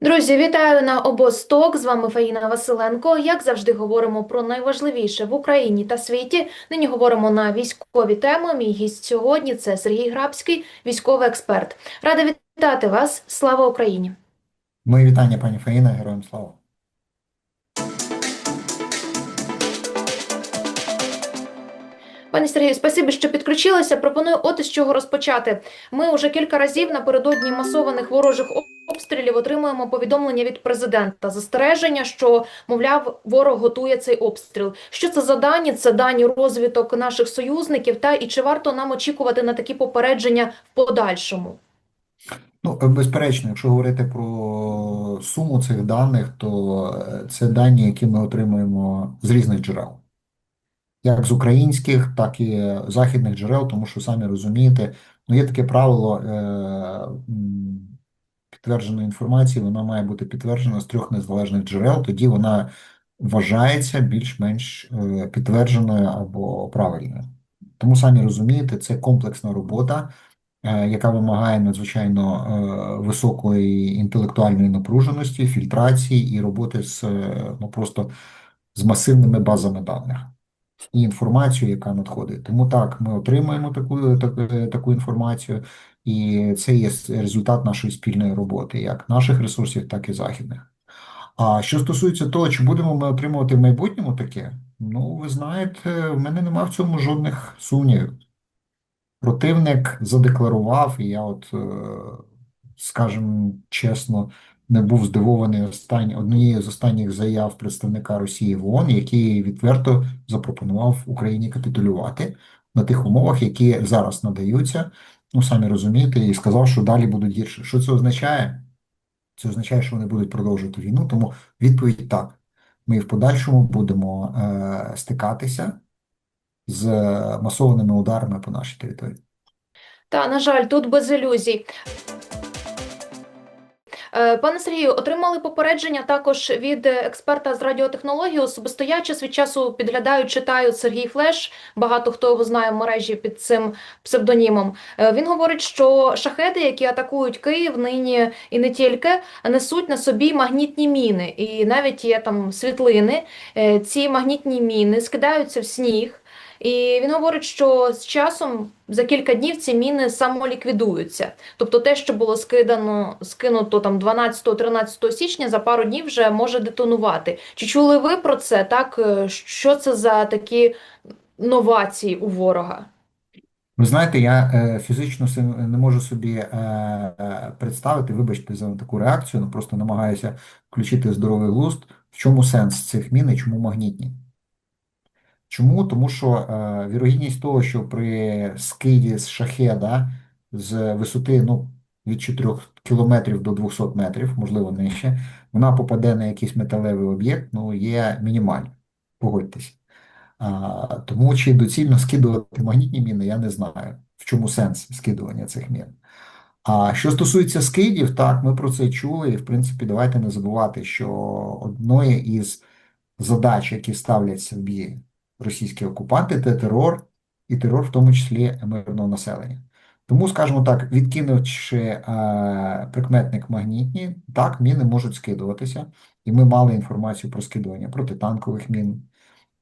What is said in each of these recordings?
Друзі, вітаю на обосток. З вами Фаїна Василенко. Як завжди, говоримо про найважливіше в Україні та світі. Нині говоримо на військові теми. Мій гість сьогодні це Сергій Грабський, військовий експерт. Рада вітати вас. Слава Україні! Мої вітання, пані Фаїна, героям слава. Пані Сергію, спасибі, що підключилися. Пропоную от із чого розпочати. Ми вже кілька разів напередодні масованих ворожих обстрілів отримуємо повідомлення від президента. Застереження, що мовляв, ворог готує цей обстріл. Що це за дані? Це дані розвиток наших союзників. Та і чи варто нам очікувати на такі попередження в подальшому? Ну, безперечно, якщо говорити про суму цих даних, то е, це дані, які ми отримуємо з різних джерел, як з українських, так і західних джерел, тому що самі розумієте, ну є таке правило е, підтвердженої інформації, вона має бути підтверджена з трьох незалежних джерел, тоді вона вважається більш-менш е, підтвердженою або правильною. Тому самі розумієте, це комплексна робота. е, Яка вимагає надзвичайно е, високої інтелектуальної напруженості, фільтрації і роботи з ну просто з масивними базами даних і інформацію, яка надходить. Тому так, ми отримуємо таку, таку, таку інформацію, і це є результат нашої спільної роботи, як наших ресурсів, так і західних. А що стосується того, чи будемо ми отримувати в майбутньому таке, ну ви знаєте, в мене немає в цьому жодних сумнівів. Противник задекларував, і я, от, е, скажімо чесно, не був здивований останні, однією з останніх заяв представника Росії в ООН, який відверто запропонував Україні капітулювати на тих умовах, які зараз надаються. Ну, самі розумієте, і сказав, що далі будуть гірше. Що це означає? Це означає, що вони будуть продовжувати війну. Тому відповідь так. Ми в подальшому будемо е, стикатися з масованими ударами по нашій території. Та на жаль, тут без ілюзій. Е, Пане Сергію, отримали попередження також від експерта з радіотехнології. Особисто я час від часу підглядаю, читаю Сергій Флеш. Багато хто його знає в мережі під цим псевдонімом. Е, Він говорить, що шахеди, які атакують Київ, нині і не тільки несуть на собі магнітні міни, і навіть є там світлини. Е, Ці магнітні міни скидаються в сніг. І він говорить, що з часом за кілька днів ці міни самоліквідуються. Тобто те, що було скидано, скинуто там 12-13 січня, за пару днів вже може детонувати. Чи чули ви про це? Так, Е, що це за такі новації у ворога? Ви знаєте, я е, фізично не можу собі е, е, представити, вибачте за таку реакцію, ну просто намагаюся включити здоровий глузд. В чому сенс цих мін і чому магнітні? Чому? Тому що е, вірогідність того, що при скиді з шахеда з висоти ну, від 4 кілометрів до 200 метрів, можливо, нижче, вона попаде на якийсь металевий об'єкт, ну, є мінімальною. Погодьтесь. А, тому чи доцільно скидувати магнітні міни, я не знаю, в чому сенс скидування цих мін. А що стосується скидів, так, ми про це чули, і в принципі, давайте не забувати, що одною із задач, які ставлять собі російські окупанти, це терор, і терор, в тому числі мирного населення. Тому, скажімо так, відкинувши е, прикметник магнітні, так, міни можуть скидуватися, і ми мали інформацію про скидування протитанкових мін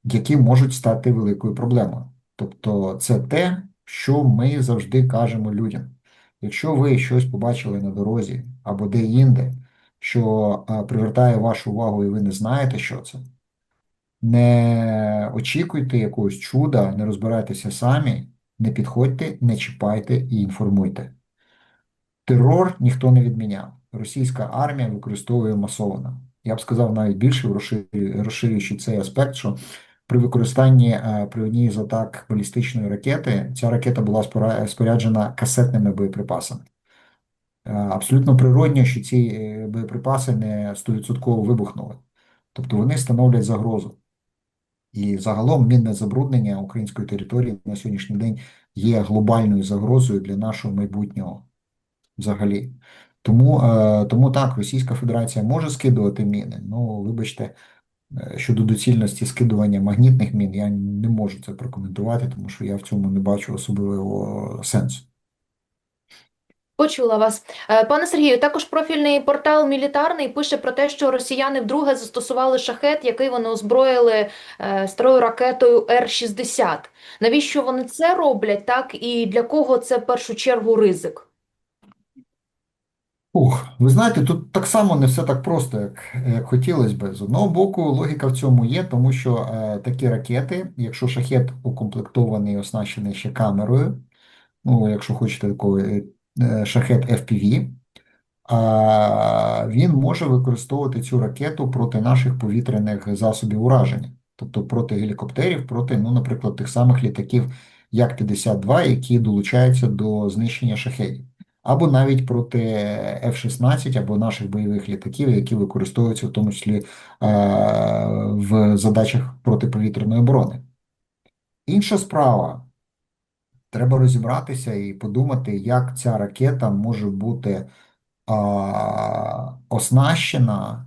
які можуть стати великою проблемою. Тобто це те, що ми завжди кажемо людям. Якщо ви щось побачили на дорозі або де-інде, що а, привертає вашу увагу, і ви не знаєте, що це, не очікуйте якогось чуда, не розбирайтеся самі, не підходьте, не чіпайте і інформуйте. Терор ніхто не відміняв. Російська армія використовує масово. Я б сказав навіть більше, розширюючи розширюючи цей аспект, що при використанні е, при одній з атак балістичної ракети ця ракета була споряджена касетними боєприпасами. Е, Абсолютно природньо, що ці е, боєприпаси не 100% вибухнули. Тобто вони становлять загрозу. І загалом мінне забруднення української території на сьогоднішній день є глобальною загрозою для нашого майбутнього взагалі. Тому, е, тому так, Російська Федерація може скидувати міни. Ну, вибачте, е, щодо доцільності скидування магнітних мін, я не можу це прокоментувати, тому що я в цьому не бачу особливого сенсу. Почула вас. Е, Пане Сергію, також профільний портал Мілітарний пише про те, що росіяни вдруге застосували шахет, який вони озброїли е, старою ракетою Р-60. Навіщо вони це роблять, так? І для кого це в першу чергу ризик? Ух, ви знаєте, тут так само не все так просто, як, як хотілося би. З одного боку, логіка в цьому є, тому що е, такі ракети, якщо шахет укомплектований і оснащений ще камерою, ну, якщо хочете такий е, шахет FPV, він може використовувати цю ракету проти наших повітряних засобів ураження, тобто проти гелікоптерів, проти, ну, наприклад, тих самих літаків Як-52, які долучаються до знищення шахедів, або навіть проти F-16 або наших бойових літаків, які використовуються в тому числі е, в задачах протиповітряної оборони. Інша справа. Треба розібратися і подумати, як ця ракета може бути а, оснащена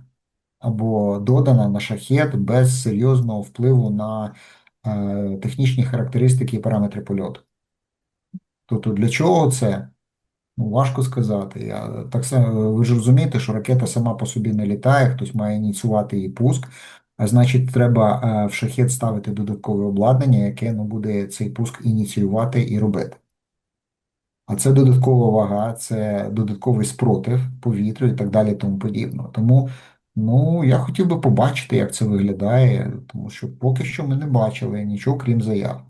або додана на шахет без серйозного впливу на е, технічні характеристики і параметри польоту. Тобто для чого це? Ну, важко сказати. Я, так само, ви ж розумієте, що ракета сама по собі не літає, хтось має ініціювати її пуск, а значить, треба е, в шахет ставити додаткове обладнання, яке ну, буде цей пуск ініціювати і робити. А це додаткова вага, це додатковий спротив повітрю і так далі, тому подібне. Тому ну, я хотів би побачити, як це виглядає, тому що поки що ми не бачили нічого, крім заяв.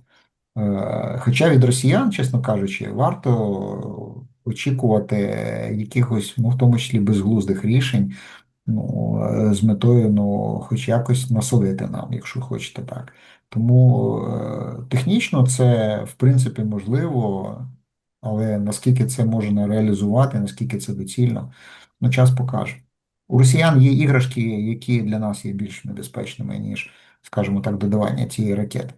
Е, Хоча від росіян, чесно кажучи, варто очікувати якихось, ну, в тому числі безглуздих рішень, ну, е, з метою, ну, хоч якось насолити нам, якщо хочете так. Тому е, технічно це, в принципі, можливо. Але наскільки це можна реалізувати, наскільки це доцільно, ну час покаже. У росіян є іграшки, які для нас є більш небезпечними, ніж, скажімо так, додавання цієї ракети.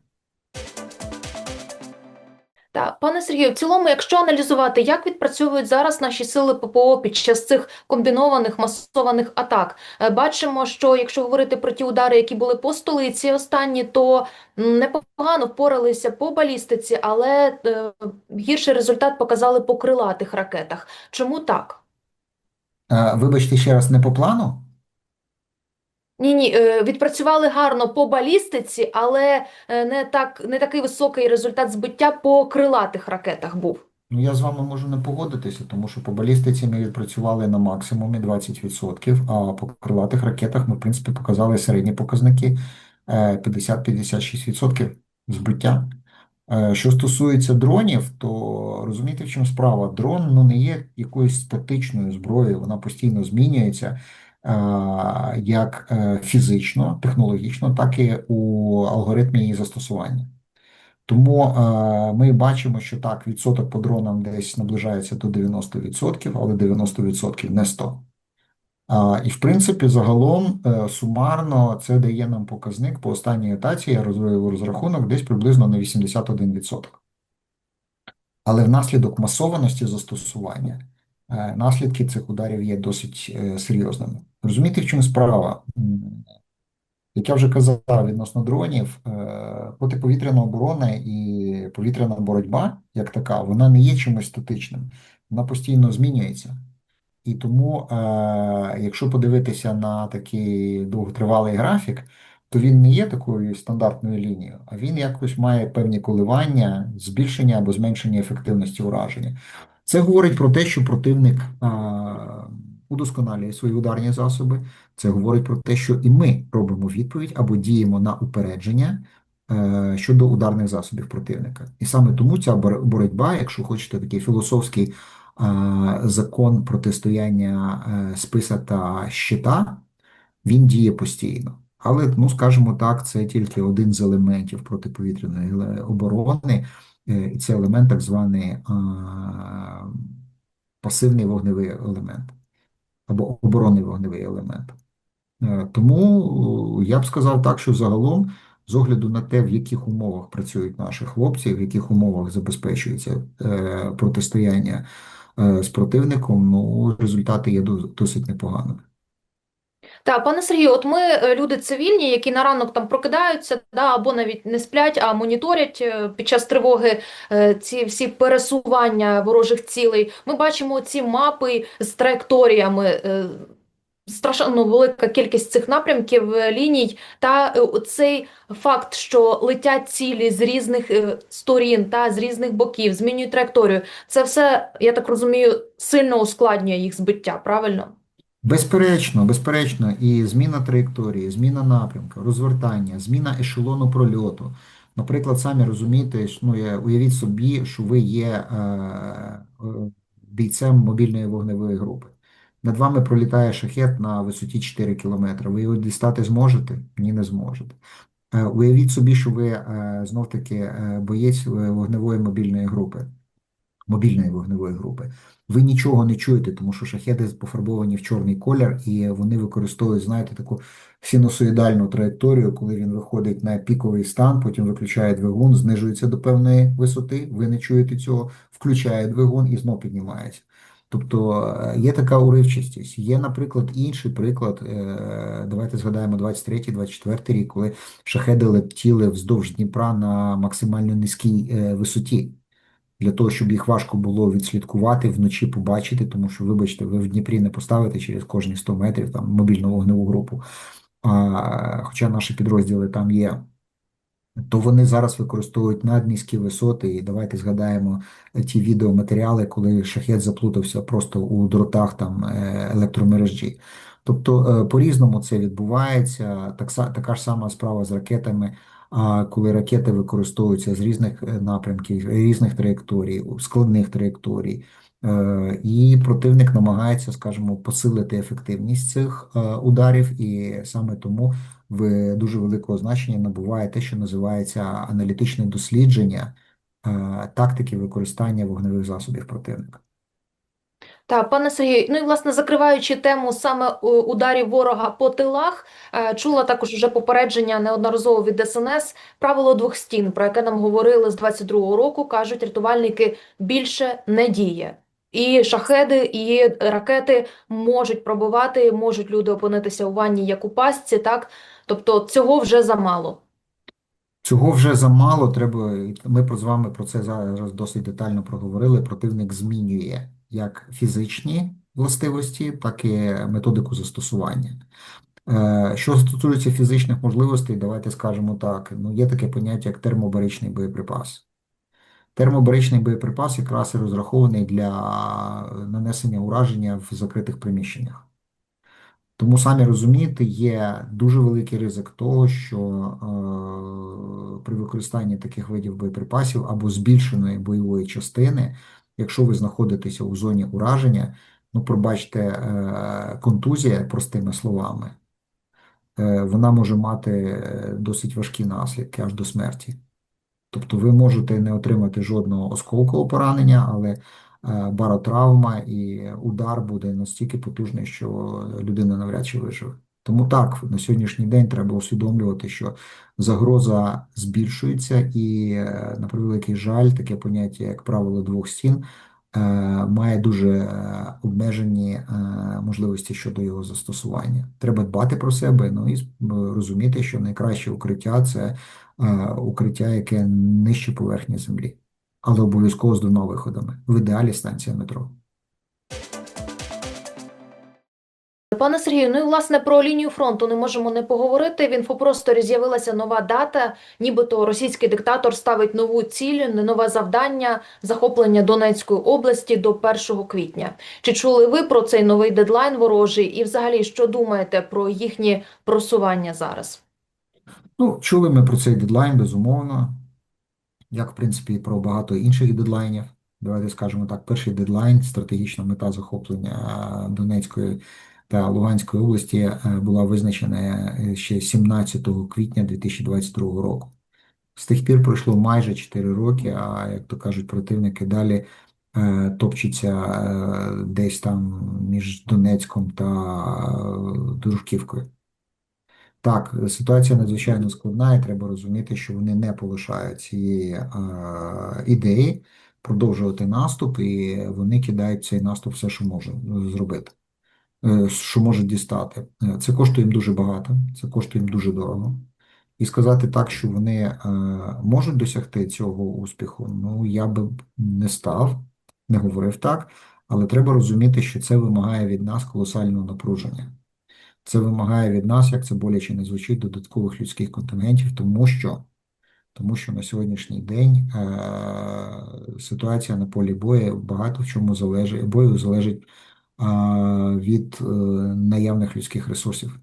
Та, пане Сергію, в цілому, якщо аналізувати, як відпрацьовують зараз наші сили ППО під час цих комбінованих масованих атак, е, бачимо, що якщо говорити про ті удари, які були по столиці останні, то непогано впоралися по балістиці, але е, гірший результат показали по крилатих ракетах. Чому так? Е, Вибачте ще раз, не по плану? Ні, ні, е, відпрацювали гарно по балістиці, але е, не так, не такий високий результат збиття по крилатих ракетах був. Ну, я з вами можу не погодитися, тому що по балістиці ми відпрацювали на максимумі 20%, а по крилатих ракетах ми, в принципі, показали середні показники е, 50-56% збиття. Е, Що стосується дронів, то розумієте, в чому справа? Дрон ну, не є якоюсь статичною зброєю, вона постійно змінюється як е, фізично, технологічно, так і у алгоритмі її застосування. Тому е, ми бачимо, що так, відсоток по дронам десь наближається до 90%, але 90% не 100%. І в принципі, загалом е, сумарно це дає нам показник по останній етаці, я розвив розрахунок десь приблизно на 81%. Але внаслідок масованості застосування е, наслідки цих ударів є досить е, серйозними. Розумієте, в чому справа? Як я вже казав, відносно дронів, е, протиповітряна оборона і повітряна боротьба, як така, вона не є чимось статичним, вона постійно змінюється. І тому, е, якщо подивитися на такий довготривалий графік, то він не є такою стандартною лінією, а він якось має певні коливання, збільшення або зменшення ефективності ураження. Це говорить про те, що противник е, удосконалює свої ударні засоби. Це говорить про те, що і ми робимо відповідь або діємо на упередження е, щодо ударних засобів противника. І саме тому ця боротьба, якщо хочете, такий філософський е, закон протистояння е, списа та щита, він діє постійно. Але, ну, скажімо так, це тільки один з елементів протиповітряної оборони, е, і це елемент так званий е, пасивний вогневий елемент або оборонний вогневий елемент. Е, Тому е, я б сказав так, що загалом, з огляду на те, в яких умовах працюють наші хлопці, в яких умовах забезпечується е, протистояння з противником, ну, результати є до- досить непоганими. Та, пане Сергію, от ми е, люди цивільні, які на ранок там прокидаються, да, або навіть не сплять, а моніторять е, під час тривоги е, ці всі пересування ворожих цілей. Ми бачимо ці мапи з траєкторіями. е, Страшенно велика кількість цих напрямків, ліній, та цей факт, що летять цілі з різних сторін та з різних боків, змінюють траєкторію. Це все, я так розумію, сильно ускладнює їх збиття, правильно? Безперечно, безперечно, і зміна траєкторії, зміна напрямку, розвертання, зміна ешелону прольоту. Наприклад, самі розумієте, ну, уявіть собі, що ви є е, е, бійцем мобільної вогневої групи. Над вами пролітає шахет на висоті 4 кілометри. Ви його дістати зможете? Ні, не зможете. Е, Уявіть собі, що ви е, знов-таки е, боєць е, вогневої мобільної групи мобільної вогневої групи. Ви нічого не чуєте, тому що шахеди пофарбовані в чорний колір, і вони використовують, знаєте, таку синусоїдальну траєкторію, коли він виходить на піковий стан, потім виключає двигун, знижується до певної висоти, ви не чуєте цього, включає двигун і знов піднімається. Тобто е, є така уривчастість. Є, наприклад, інший приклад. е, Давайте згадаємо 23-24 рік, коли шахеди летіли вздовж Дніпра на максимально низькій е, висоті для того, щоб їх важко було відслідкувати, вночі побачити, тому що, вибачте, ви в Дніпрі не поставите через кожні 100 метрів там мобільну вогневу групу. А, хоча наші підрозділи там є, то вони зараз використовують наднизькі висоти. І давайте згадаємо ті відеоматеріали, коли шахет заплутався просто у дротах там е, електромережі. Тобто е, по-різному це відбувається. Так, така ж сама справа з ракетами. Коли ракети використовуються з різних е, напрямків, різних траєкторій, складних траєкторій, е, і противник намагається, скажімо, посилити ефективність цих е, ударів, і саме тому в дуже великого значення набуває те, що називається аналітичне дослідження тактики використання вогневих засобів противника. Так, пане Сергію, ну і власне закриваючи тему саме е, ударів ворога по тилах, е, чула також вже попередження неодноразово від ДСНС правило двох стін, про яке нам говорили з 22-го року. кажуть, рятувальники більше не діє. І шахеди, і ракети можуть пробувати, можуть люди опинитися у ванні як у пастці, так? Тобто цього вже замало. Цього вже замало. Треба. Ми з вами про це зараз досить детально проговорили. Противник змінює як фізичні властивості, так і методику застосування. Е, Що стосується фізичних можливостей, давайте скажемо так: ну є таке поняття як термобаричний боєприпас. Термобаричний боєприпас якраз і розрахований для нанесення ураження в закритих приміщеннях. Тому самі розумієте, є дуже великий ризик того, що е, при використанні таких видів боєприпасів або збільшеної бойової частини, якщо ви знаходитеся у зоні ураження, ну, пробачте, е, контузія, простими словами, е, вона може мати е, досить важкі наслідки аж до смерті. Тобто ви можете не отримати жодного осколкового поранення, але баротравма і удар буде настільки потужний, що людина навряд чи виживе. Тому так, на сьогоднішній день треба усвідомлювати, що загроза збільшується, і, е, на превеликий жаль, таке поняття, як правило двох стін, е, має дуже е, обмежені можливості щодо його застосування. Треба дбати про себе, ну і розуміти, що найкраще укриття це укриття, яке нижче поверхні землі, але обов'язково з двома виходами. В ідеалі станція метро. Пане Сергію, ну і власне про лінію фронту не можемо не поговорити. В інфопросторі з'явилася нова дата, нібито російський диктатор ставить нову ціль, нове завдання захоплення Донецької області до 1 квітня. Чи чули ви про цей новий дедлайн ворожий? І взагалі, що думаєте про їхні просування зараз? Ну, чули ми про цей дедлайн, безумовно, як, в принципі, про багато інших дедлайнів. Давайте скажемо так, перший дедлайн, стратегічна мета захоплення е, Донецької та Луганської області е, була визначена е, ще 17 квітня 2022 року. З тих пір пройшло майже 4 роки, а як то кажуть противники, далі е, топчуться десь там між Донецьком та Дружківкою. Так, ситуація надзвичайно складна, і треба розуміти, що вони не полишають цієї ідеї продовжувати наступ, і вони кидають цей наступ все, що можуть зробити. Е, що можуть дістати. Е, Це коштує їм дуже багато, це коштує їм дуже дорого. І сказати так, що вони е, можуть досягти цього успіху, ну я би не став, не говорив так, але треба розуміти, що це вимагає від нас колосального напруження. Це вимагає від нас, як це боляче не звучить, додаткових людських контингентів, тому що, тому що на сьогоднішній день е, ситуація на полі бою багато в чому залежить, бою залежить від е, наявних людських ресурсів.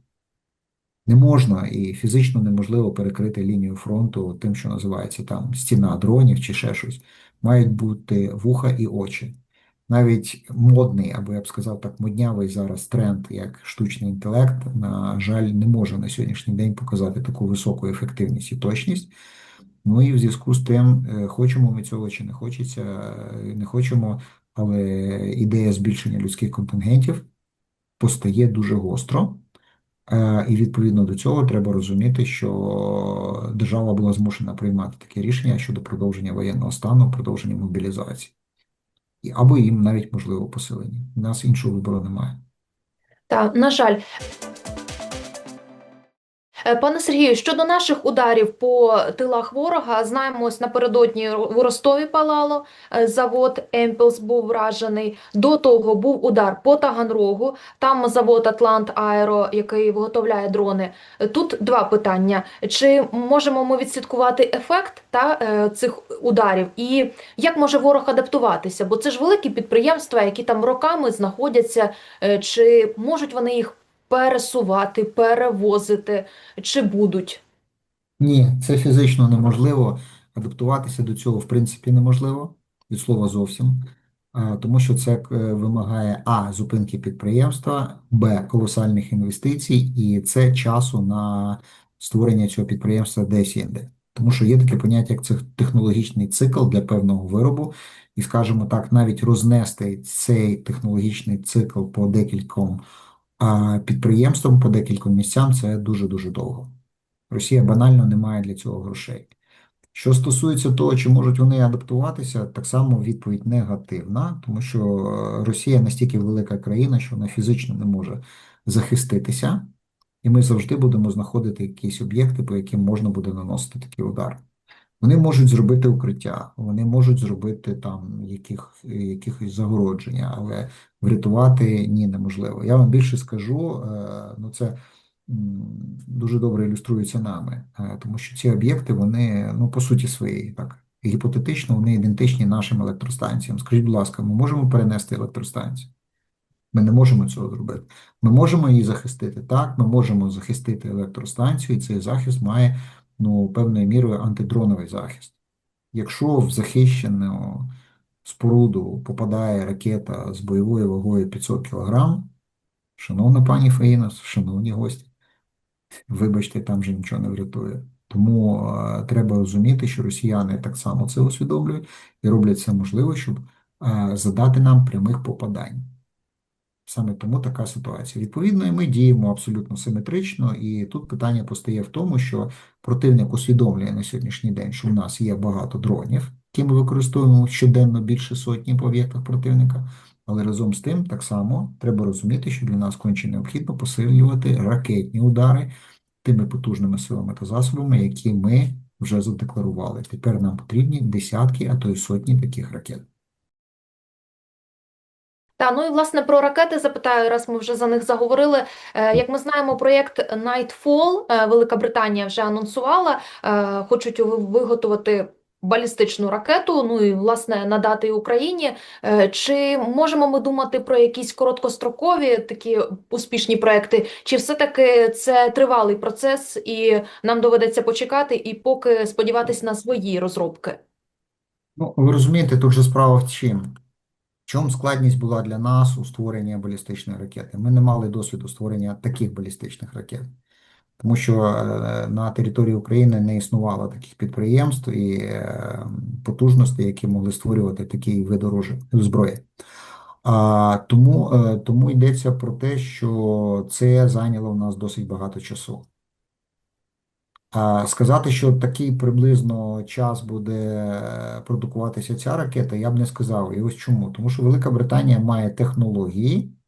Не можна і фізично неможливо перекрити лінію фронту тим, що називається там стіна дронів чи ще щось. Мають бути вуха і очі. Навіть модний, або я б сказав так, моднявий зараз тренд, як штучний інтелект, на жаль, не може на сьогоднішній день показати таку високу ефективність і точність. Ну і в зв'язку з тим, е, хочемо ми цього чи не хочеться, е, не хочемо, але ідея збільшення людських контингентів постає дуже гостро. Е, І відповідно до цього треба розуміти, що держава була змушена приймати таке рішення щодо продовження воєнного стану, продовження мобілізації. Або їм навіть можливо посилення. У нас іншого вибору немає. Та, на жаль. Е, Пане Сергію, щодо наших ударів по тилах ворога, знаємо, ось напередодні в Ростові палало, е, завод Емпелс був вражений. До того був удар по Таганрогу, там завод Атлант Аеро, який виготовляє дрони. Тут два питання: чи можемо ми відслідкувати ефект та е, цих ударів, і як може ворог адаптуватися? Бо це ж великі підприємства, які там роками знаходяться, чи можуть вони їх пересувати, перевозити, чи будуть? Ні, це фізично неможливо. Адаптуватися до цього, в принципі, неможливо, від слова зовсім. Тому що це е, вимагає А. Зупинки підприємства, Б. Колосальних інвестицій, і це часу на створення цього підприємства десь інде. Тому що є таке поняття, як технологічний цикл для певного виробу, і, скажімо так, навіть рознести цей технологічний цикл по декільком а, підприємствам, по декільком місцям це дуже-дуже довго. Росія банально не має для цього грошей. Що стосується того, чи можуть вони адаптуватися, так само відповідь негативна, тому що е, Росія настільки велика країна, що вона фізично не може захиститися, і ми завжди будемо знаходити якісь об'єкти, по яким можна буде наносити такий удар. Вони можуть зробити укриття, вони можуть зробити там яких, якихось загородження, але врятувати ні, неможливо. Я вам більше скажу, е, ну це дуже добре ілюструється нами, е, тому що ці об'єкти, вони, ну, по суті своєї, так, гіпотетично, вони ідентичні нашим електростанціям. Скажіть, будь ласка, ми можемо перенести електростанцію? Ми не можемо цього зробити. Ми можемо її захистити. Так, ми можемо захистити електростанцію, і цей захист має ну, певною мірою антидроновий захист. Якщо в захищену споруду попадає ракета з бойовою вагою 500 кг, шановна пані Фаїна, шановні гості, вибачте, там же нічого не врятує. Тому е, треба розуміти, що росіяни так само це усвідомлюють і роблять все можливе, щоб е, задати нам прямих попадань. Саме тому така ситуація. Відповідно, і ми діємо абсолютно симетрично, і тут питання постає в тому, що противник усвідомлює на сьогоднішній день, що в нас є багато дронів, які ми використовуємо щоденно більше сотні по об'єктах противника. Але разом з тим, так само треба розуміти, що для нас конче необхідно посилювати ракетні удари тими потужними силами та засобами, які ми вже задекларували. Тепер нам потрібні десятки, а то й сотні таких ракет. Та ну і власне про ракети запитаю, раз ми вже за них заговорили. Е, Як ми знаємо, проєкт Nightfall е, Велика Британія вже анонсувала, е, хочуть виготовити балістичну ракету, ну і власне надати Україні. Чи можемо ми думати про якісь короткострокові такі успішні проекти, чи все-таки це тривалий процес, і нам доведеться почекати, і поки сподіватися на свої розробки? Ну, ви розумієте, тут же справа в чим? Чому складність була для нас у створенні балістичної ракети? Ми не мали досвіду створення таких балістичних ракет, тому що е, на території України не існувало таких підприємств і е, потужностей, які могли створювати види оружия- зброї. А, тому, е, тому йдеться про те, що це зайняло в нас досить багато часу. Сказати, що такий приблизно час буде продукуватися ця ракета, я б не сказав. І ось чому. Тому що Велика Британія має технології,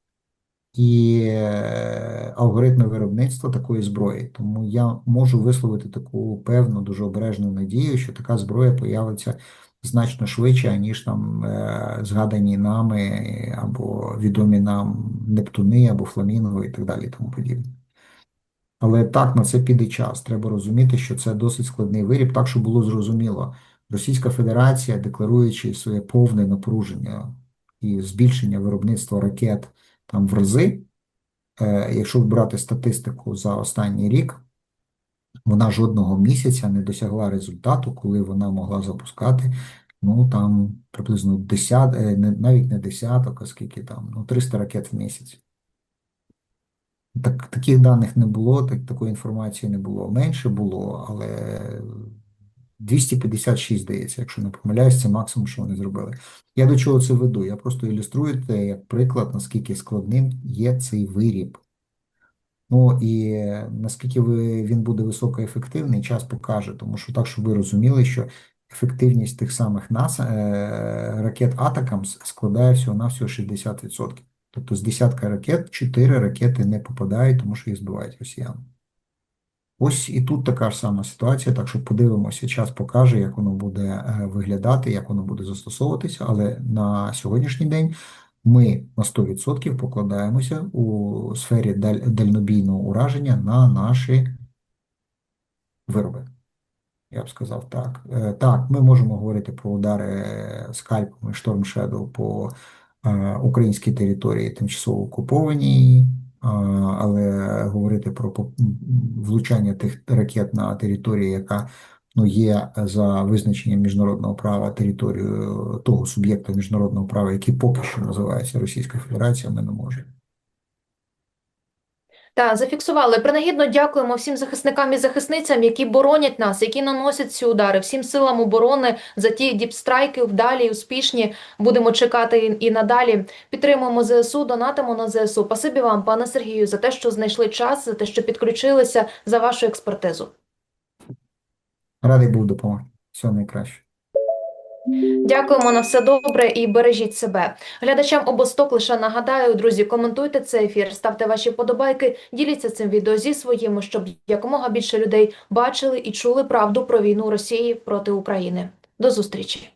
і е, алгоритми виробництва такої зброї. Тому я можу висловити таку певну, дуже обережну надію, що така зброя появиться значно швидше, ніж там е, згадані нами або відомі нам Нептуни або Фламінго і так далі, тому подібне. Але так, на це піде час. Треба розуміти, що це досить складний виріб, так, щоб було зрозуміло. Російська Федерація, декларуючи своє повне напруження і збільшення виробництва ракет там в рази, е, якщо брати статистику за останній рік, вона жодного місяця не досягла результату, коли вона могла запускати, ну там приблизно 10, е, навіть не десяток, а скільки там, ну 300 ракет в місяць. Так, таких даних не було, так, такої інформації не було. Менше було, але 256, здається, якщо не помиляюсь, це максимум, що вони зробили. Я до чого це веду? Я просто ілюструю це як приклад, наскільки складним є цей виріб. Ну і наскільки ви, він буде високоефективний, час покаже, тому що так, щоб ви розуміли, що ефективність тих самих нас, е, ракет Атакамс складає всього-навсього 60%. Тобто з десятка ракет 4 ракети не попадають, тому що їх збивають росіяни. Ось і тут така ж сама ситуація, так що подивимося, час покаже, як воно буде е, виглядати, як воно буде застосовуватися, але на сьогоднішній день ми на 100% покладаємося у сфері даль- дальнобійного ураження на наші вироби. Я б сказав так. Е, Так, ми можемо говорити про удари скальпами Storm Shadow по е, українській території тимчасово окупованій, але говорити про влучання тих ракет на території, яка ну, є за визначенням міжнародного права територією того суб'єкта міжнародного права, який поки що називається Російська Федерація, ми не можемо. Та зафіксували. Принагідно дякуємо всім захисникам і захисницям, які боронять нас, які наносять ці удари, всім силам оборони за ті діпстрайки вдалі і успішні. Будемо чекати і, і надалі. Підтримуємо ЗСУ, донатимо на ЗСУ. Пасибі вам, пане Сергію, за те, що знайшли час, за те, що підключилися, за вашу експертизу. Радий був допомогти. Всього найкраще. Дякуємо на все добре і бережіть себе. Глядачам обосток лише нагадаю, друзі, коментуйте цей ефір, ставте ваші подобайки, діліться цим відео зі своїми, щоб якомога більше людей бачили і чули правду про війну Росії проти України. До зустрічі.